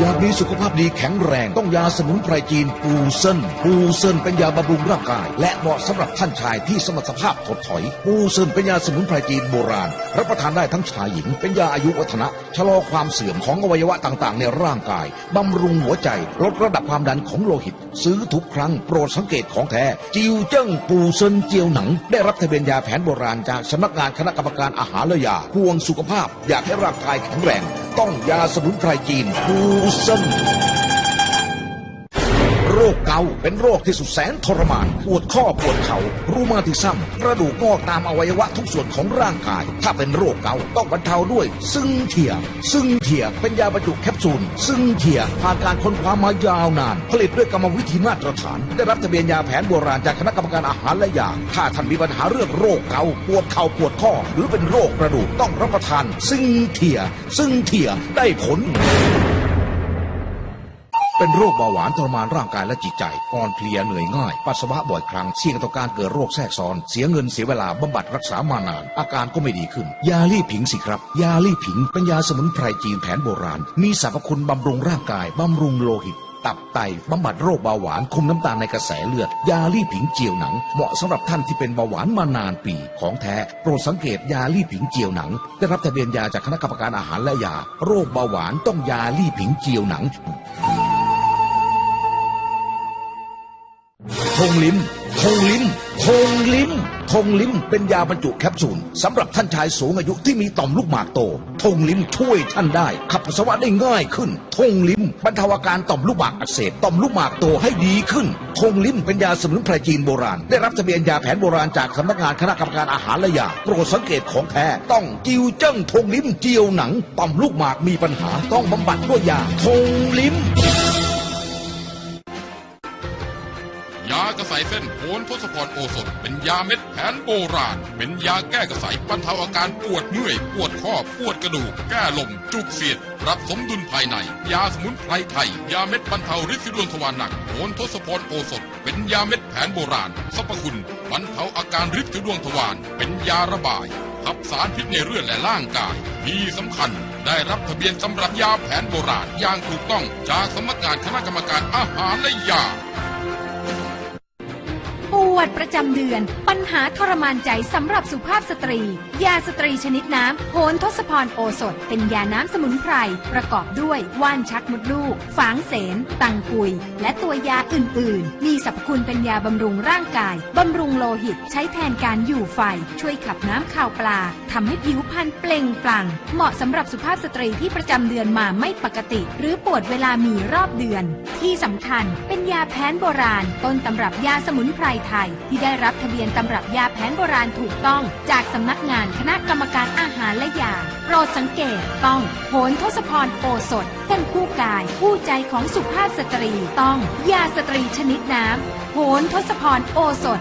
อยากมีสุขภาพดีแข็งแรงต้องยาสมุนไพรจีนปูเซินปูเซินเป็นยาบำรุงร่างกาย และเหมาะสำหรับท่านชายที่สมรรถภาพถดถอย ปูเซินเป็นยาสมุนไพรจีนโบราณ รับประทานได้ทั้งชายหญิง เป็นยาอายุวัฒนะชะลอความเสื่อมของอวัยวะต่างๆ ในร่างกายบำรุงหัวใจ ลดระดับความดันของโลหิต ซื้อทุกครั้งโปรดสังเกตของแท้ จิวเจิ้งปูเซินเจียวหนัง ได้รับทะเบียนยาแผนโบราณจากสำนักงานคณะกรรมการอาหารและยาห่วงสุขภาพ อยากให้ร่างกายแข็งแรง ต้องยาสมุนไพรจีนบูซัน คเกาเป็นโรคที่สุดแสนทรมาน ปวดข้อปวดเขา่ารูมาติซัมกระดูกงอกตามอวัยวะทุกส่วนของร่างกาย ถ้าเป็นโรคเกาต้องบรรเทาด้วย ซึ่งเทีย ซึ่งเทียเป็นยาบรรจุแคปซูล ซึ่งเทียผ่านการค้นคว้ามายาวนาน ผลิตด้วยกรรมวิธีมาตรฐาน ได้รับทะเบียนยาแผนโบราณจากคณะกรรมการอาหารและยาถ้าท่านมีปัญหาเรื่องโรคเกาปวดเข่าปวดข้อ หรือเป็นโรคกระดูกต้องรับประทาน ซึ่งเทีย ซึ่งเทียได้ผล เป็นโรคเบาหวานทรมานร่างกายและจิตใจ อ่อนเพลียเหนื่อยง่าย ปัสสาวะบ่อยครั้ง เสี่ยงต่อการเกิดโรคแทรกซ้อน เสียเงินเสียเวลาบำบัดรักษามานาน อาการก็ไม่ดีขึ้น ยาลี่ผิงสิครับ ยาลี่ผิงเป็นยาสมุนไพรจีนแผนโบราณ มีสรรพคุณบำรุงร่างกาย บำรุงโลหิตตับไตบำบัดโรคเบาหวานคุมน้ำตาลในกระแสเลือด ยาลี่ผิงเจียวหนัง เหมาะสำหรับท่านที่เป็นเบาหวานมานานปีของแท้โปรดสังเกตยาลี่ผิงเจียวหนัง ได้รับทะเบียนยาจากคณะกรรมการอาหารและยา โรคเบาหวานต้องยาลี่ผิงเจียวหนัง ทงลิ้มทงลิ้มทงลิ้มทงลิ้มเป็นยาบรรจุแคปซูลสำหรับท่านชายสูงอายุที่มีต่อมลูกหมากโตทงลิ้มช่วยท่านได้ ขับปัสสาวะได้ง่ายขึ้นทงลิ้มบรรเทาอาการต่อมลูกหมากอักเสบต่อมลูกหมากโตให้ดีขึ้นทงลิ้มเป็นยาสมุนไพรจีนโบราณ ได้รับทะเบียนยาแผนโบราณจากสำนักงานคณะกรรมการอาหารและยาโปรดสังเกตของแท้ต้องจิวเจิ้งทงลิ้มเจียวหนังต่อมลูกหมากมีปัญหาต้องบำบัดด้วยยาทงลิ้ม กระใสเส้นโหนทศพรโอสถ เป็นยาเม็ดแผนโบราณ เป็นยาแก้กระใสบรรเทาอาการปวดเมื่อย ปวดข้อ ปวดกระดูก แก้ลม จุกเสียด รับสมดุลภายใน ยาสมุนไพรไทย ยาเม็ดบรรเทาฤทธิ์สีดวงทวารหนักโหนทศพรโอสถ เป็นยาเม็ดแผนโบราณสรรพคุณบรรเทาอาการฤทธิ์สีดวงทวาร เป็นยาระบายขับสารพิษในเลือดและร่างกายที่สำคัญได้รับทะเบียนสำหรับยาแผนโบราณอย่างถูกต้องจากสำนักงานคณะกรรมการอาหารและยา วดประจำเดือน ปัญหาทรมานใจสำหรับสุภาพสตรี ยาสตรีชนิดน้ำโหนทศพรโอสถ เป็นยาน้ำสมุนไพร ประกอบด้วยว่านชักมดลูก ฝางเสน ตังกุย และตัวยาอื่น ๆ มีสรรพคุณเป็นยาบำรุงร่างกาย บำรุงโลหิต ใช้แทนการอยู่ไฟ ช่วยขับน้ำข่าวปลาทำให้ผิวพรรณเปล่งปลั่ง เหมาะสำหรับสุภาพสตรีที่ประจำเดือนมาไม่ปกติ หรือปวดเวลามีรอบเดือน ที่สำคัญเป็นยาแผนโบราณ ต้นตำรับยาสมุนไพรไทยที่ได้รับทะเบียนตำรับยาแผนโบราณถูกต้อง จากสำนักงานคณะกรรมการอาหารและยา โปรดสังเกตต้องโหนทศพรโอสถเป็นคู่กายคู่ใจของสุภาพสตรีต้องยาสตรีชนิดน้ำโหนทศพรโอสถ